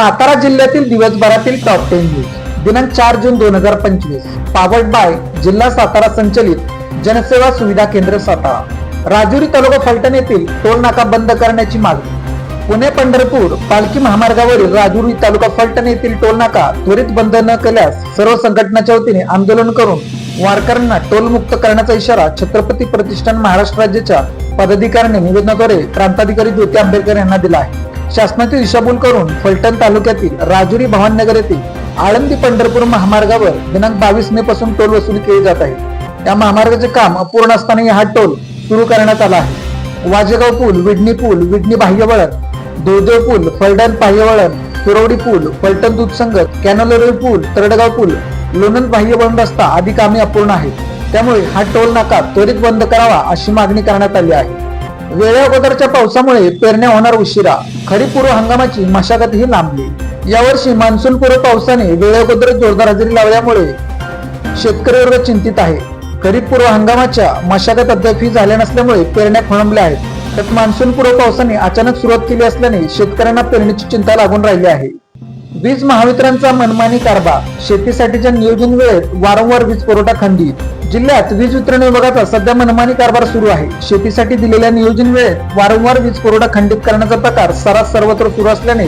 सातारा जिल्ह्यातील दिवसभरातील top ten news दिनांक चार जून दोन हजार पंचवीस. पावट बाय जिल्हा सातारा संचलित जनसेवा सुविधा केंद्र सातारा. राजुरी तालुका फलटण येथील टोल नाका बंद करण्याची मागणी. पुणे पंढरपूर पालखी महामार्गावरील राजुरी तालुका फलटण येथील टोल नाका त्वरित बंद न केल्यास सर्व संघटनाच्या वतीने आंदोलन करून वारकऱ्यांना टोल मुक्त करण्याचा इशारा छत्रपती प्रतिष्ठान महाराष्ट्र राज्याच्या पदाधिकाऱ्यांनी निवेदनाद्वारे प्रांताधिकारी ज्योती आंबेडकर यांना दिला आहे. शासनाची दिशाभूल करून फलटण तालुक्यातील राजुरी भवाननगर येथील आळंदी पंढरपूर महामार्गावर दिनांक बावीस मे पासून टोल वसुली केली जात आहे. या महामार्गाचे काम अपूर्ण असताना हा टोल सुरू करण्यात आला आहे. वाजेगाव पूल विडणी पूल विडणी बाह्यवळण दोदेव पूल फलटण बाह्यवळण सुरवडी पूल फलटण दूधसंगत कॅनोलरी पूल तरडगाव पूल लोणंद बाह्यवळण रस्ता आदी कामे अपूर्ण आहेत. त्यामुळे हा टोल नाका त्वरित बंद करावा अशी मागणी करण्यात आली आहे. वेळेअगोदरच्या अगोदरच्या पावसामुळे पेरण्या होणार उशिरा. खरीप पूर्व हंगामाची मशागत ही लांबली. यावर्षी मान्सून पूर्व पावसाने वेळेअगोदर जोरदार हजेरी लावल्यामुळे शेतकरी वर्ग चिंतित आहे. खरीप पूर्व हंगामाच्या मशागत अद्यापही झाल्या नसल्यामुळे पेरण्या खोळंबल्या आहेत. त्यात मान्सून पूर्व पावसाने अचानक सुरुवात केली असल्याने शेतकऱ्यांना पेरणीची चिंता लागून राहिली आहे. वीज महावितरणचा मनमानी कारभार. शेतीसाठीच्या नियोजन वेळेत वारंवार वीज पुरवठा खंडित जिल्ह्यात वीज वितरण विभागाचा सध्या मनमानी कारभार सुरू आहे. शेतीसाठी दिलेल्या नियोजन वेळेत वारंवार वीज पुरवठा खंडित करण्याचा प्रकार सरास सर्वत्र सुरू असल्याने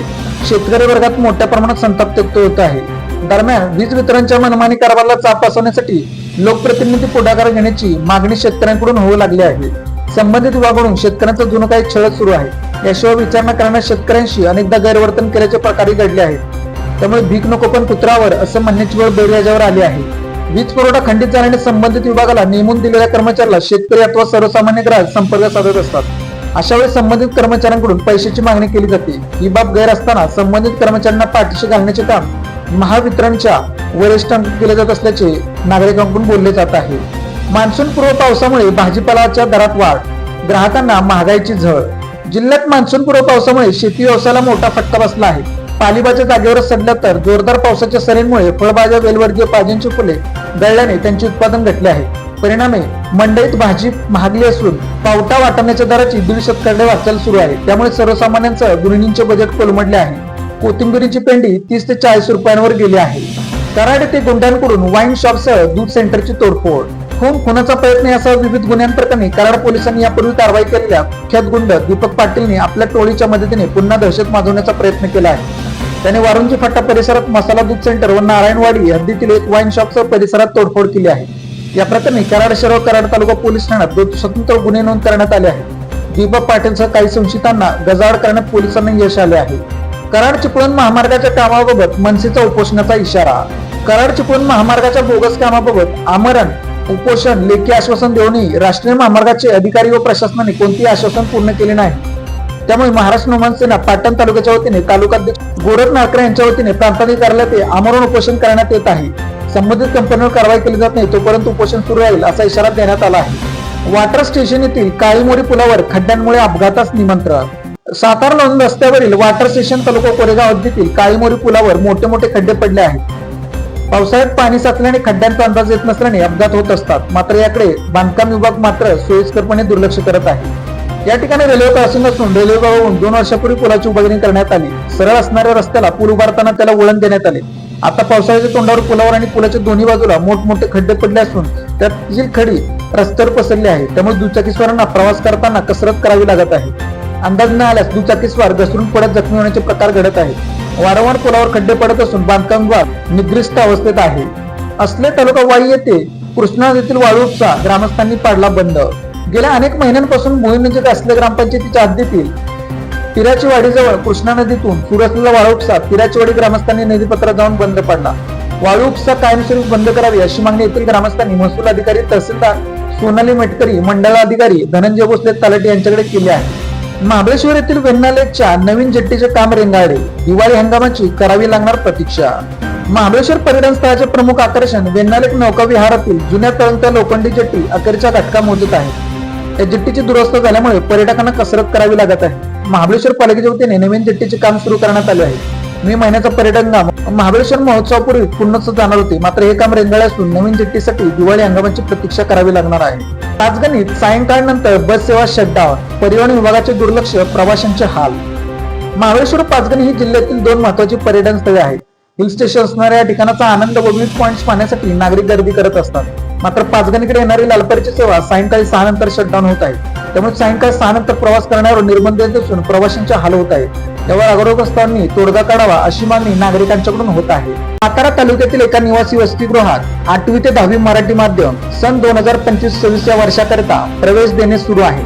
शेतकरी वर्गात मोठ्या प्रमाणात संताप व्यक्त होत आहे. दरम्यान वीज वितरणच्या मनमानी कारभाराला चाप बसवण्यासाठी लोकप्रतिनिधी पुढाकार घेण्याची मागणी शेतकऱ्यांकडून होऊ लागली आहे. संबंधित विभागाकडून शेतकऱ्यांचा जुनं काही छळ सुरू आहे. याशिवाय विचारणा करणाऱ्या शेतकऱ्यांशी अनेकदा गैरवर्तन केल्याचे प्रकारही घडले आहेत. त्यामुळे भीक नको पण कुत्रावर असं म्हणण्याची वेळ बेरयाजावर आली आहे. वीज पुरवठा खंडित झाल्याने संबंधित विभागाला नेमून दिलेल्या कर्मचाऱ्याला शेतकरी अथवा सर्वसामान्य ग्राहक संपर्क साधत असतात. अशा वेळी संबंधित कर्मचाऱ्यांकडून पैशाची मागणी केली जाते. ही बाब गैर असताना संबंधित कर्मचाऱ्यांना पाठीशी घालण्याचे काम महावितरणच्या वरिष्ठांकडून केले जात असल्याचे नागरिकांकडून बोलले जात आहे. मान्सून पूर्व पावसामुळे भाजीपालाच्या दरात वाढ ग्राहकांना महागाईची झळ. जिल्ह्यात मान्सून पूर्व पावसामुळे शेती व्यवसायाला मोठा फटका बसला आहे. पालिबाच्या जागेवर सडल्या तर जोरदार पावसाच्या सरींमुळे फळभाज्या वेलवर्गीय भाज्यांची फुले गळल्याने त्यांचे उत्पादन घटले आहे. परिणामी मंडईत भाजी महागली असून पावटा वाटाण्याच्या दराची दीड शतकाकडे वाटचाल सुरू आहे. त्यामुळे सर्वसामान्यांचं गृहिणींचे बजेट कोलमडले आहे. कोथिंबिरीची पेंडी तीस ते चाळीस रुपयांवर गेली आहे. कराड येथे गुंड्यांकडून वाईन शॉपसह दूध सेंटरची तोडफोड. खून खुनाचा प्रयत्न यासह विविध गुन्ह्यांप्रकरणी कराड पोलिसांनी यापूर्वी कारवाई केलेल्या कुख्यात गुंड दीपक पाटीलने आपल्या टोळीच्या मदतीने पुन्हा दहशत माजवण्याचा प्रयत्न केला आहे. त्याने वारुंजी फाटा परिसरात मसाला दूध सेंटर व नारायणवाडी हद्दीतील एक वाईन शॉपसह परिसरात तोडफोड केली आहे. या प्रकरणी कराड शहर कराड तालुका पोलीस ठाण्यात दोन स्वतंत्र गुन्हे नोंद करण्यात आले आहेत. दीपक पाटीलसह काही संशयितांना गजाआड करण्यात पोलिसांना यश आले आहे. कराड चिपळूण महामार्गाच्या कामाबाबत मनसेचा उपोषणाचा इशारा. कराड चिपळूण महामार्गाच्या बोगस कामाबाबत आमरण उपोषण लेखी आश्वासन देऊनही राष्ट्रीय महामार्गाचे अधिकारी व प्रशासनाने कोणतेही आश्वासन पूर्ण केले नाही. त्यामुळे महाराष्ट्र नोमान सेना पाटण तालुक्याच्या वतीने तालुकाध्यक्ष गोरख नाळकरे यांच्या वतीने प्रांताधिकाऱ्याला ते आमरण उपोषण करण्यात येत आहे. संबंधित कंपनीवर कारवाई केली जात नाही तोपर्यंत उपोषण सुरू राहील असा इशारा देण्यात आला आहे. वॉटर स्टेशन येथील काळीमोरी पुलावर खड्ड्यांमुळे अपघातास निमंत्रण. सातारा लोणंद रस्त्यावरील वॉटर स्टेशन तालुका कोरेगाव हद्दीतील काळीमोरी पुलावर मोठे मोठे खड्डे पडले आहेत. पावसाळ्यात पाणी साचल्याने खड्ड्यांचा अंदाज येत नसल्याने अपघात होत असतात. मात्र याकडे बांधकाम विभाग मात्र सोयीस्करपणे दुर्लक्ष करत आहे. या ठिकाणी रेल्वे क्रॉसिंग असून रेल्वे विभागाकडून दोन वर्षापूर्वी पुलाची उभारणी करण्यात आली. सरळ असणाऱ्या रस्त्याला पूल उभारताना त्याला वळण देण्यात आले. आता पावसाळ्याच्या तोंडावर पुलावर आणि पुलाच्या दोन्ही बाजूला मोठमोठे खड्डे पडले असून त्यातील खडी रस्त्यावर पसरली आहे त्यामुळे दुचाकीस्वारांना प्रवास करताना कसरत करावी लागत आहे. अंदाज न आल्यास दुचाकीस्वार घसरून पडत जखमी होण्याचे प्रकार घडत आहेत. वारंवार पुलावर खड्डे पडत असून बांधकाम विभाग निद्रिस्त अवस्थेत आहे. असले तालुका वाई येथे कृष्णा येथील वाळू उपसा ग्रामस्थांनी पाडला बंद. गेल्या अनेक महिन्यांपासून मोहिमेचे असले ग्रामपंचायतीच्या हद्दीतील पिराचीवाडीजवळ कृष्णा नदीतून सुरू असलेला वाळू उपसा पिराची वाडी ग्रामस्थांनी नदीपत्रात जाऊन बंद पडला. वाळू उपसा कायमस्वरूपी बंद करावी अशी मागणी येथील ग्रामस्थांनी महसूल अधिकारी तहसीलदार सोनाली मेटकरी मंडळ अधिकारी धनंजय भोसले तलाठी यांच्याकडे केले आहे. महाबळेश्वर येथील वेण्णालेकच्या नवीन जेट्टीचे काम रेंगाळले. दिवाळी हंगामाची करावी लागणार प्रतीक्षा. महाबळेश्वर पर्यटन स्थळाचे प्रमुख आकर्षण वेण्णालेक नौका विहारातील जुन्या तळंत्या लोखंडी जेट्टी अखेरच्या घटका मोजत आहे जेट्टीची दुरवस्था झाल्यामुळे पर्यटकांना कसरत करावी लागत आहे. महाबळेश्वर पालिकेच्या वतीने नवीन जेट्टीचे काम सुरू करण्यात आले आहे. मे महिन्याचा पर्यटन काम महाबळेश्वर महोत्सवापूर्वी पूर्णच जाणार होते. मात्र हे काम रेंगाळे असून नवीन जेट्टीसाठी दिवाळी हंगामाची प्रतीक्षा करावी लागणार आहे. राजगणित सायंकाळनंतर बस सेवा शटडाऊन परिवहन विभागाचे दुर्लक्ष प्रवाशांचे हाल. महाबळेश्वर पाचगणी ही जिल्ह्यातील दोन महत्वाची पर्यटन स्थळे आहेत. हिल स्टेशन असणाऱ्या या ठिकाणाचा आनंद व व्ह्यू पॉइंट्स पाहण्यासाठी नागरिक गर्दी करत असतात. मात्र पाचगणीकडे येणारी लालपरीची सेवा सायंकाळी सहा नंतर शटडाऊन होत आहे. त्यामुळे सायंकाळी सहा नंतर प्रवास करण्यावर निर्बंध येत असून प्रवाशांचे हाल होत आहेत त्यावर अग्रगस्तांनी तोडगा काढावा अशी मागणी नागरिकांच्याकडून होत आहे. सातारा तालुक्यातील एका निवासी वसतिगृहात आठवी ते दहावी मराठी माध्यम सन दोन हजार पंचवीस सव्वीस या वर्षाकरिता प्रवेश देणे सुरू आहे.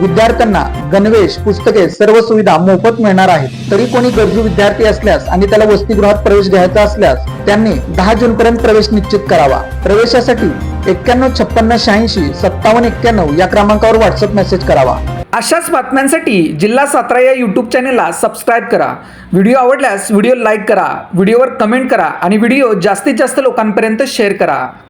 विद्यार्थ्यांना गणवेश पुस्तके सर्व सुविधा मोफत मिळणार आहेत. तरी कोणी गरजू विद्यार्थी असल्यास आणि त्याला वसतिगृहात प्रवेश घ्यायचा असल्यास त्यांनी दहा जून पर्यंत प्रवेश निश्चित करावा. प्रवेशासाठी एक्क्याण्णव छप्पन्न शहाऐंशी सत्तावन्न एक्क्याण्णव या क्रमांकावर व्हॉट्सअप मेसेज करावा. अशाच बातम्यांसाठी जिल्हा सातारा या युट्यूब चॅनेलला सबस्क्राईब करा. व्हिडिओ आवडल्यास व्हिडिओ लाईक करा व्हिडिओवर कमेंट करा आणि व्हिडिओ जास्तीत जास्त लोकांपर्यंत शेअर करा.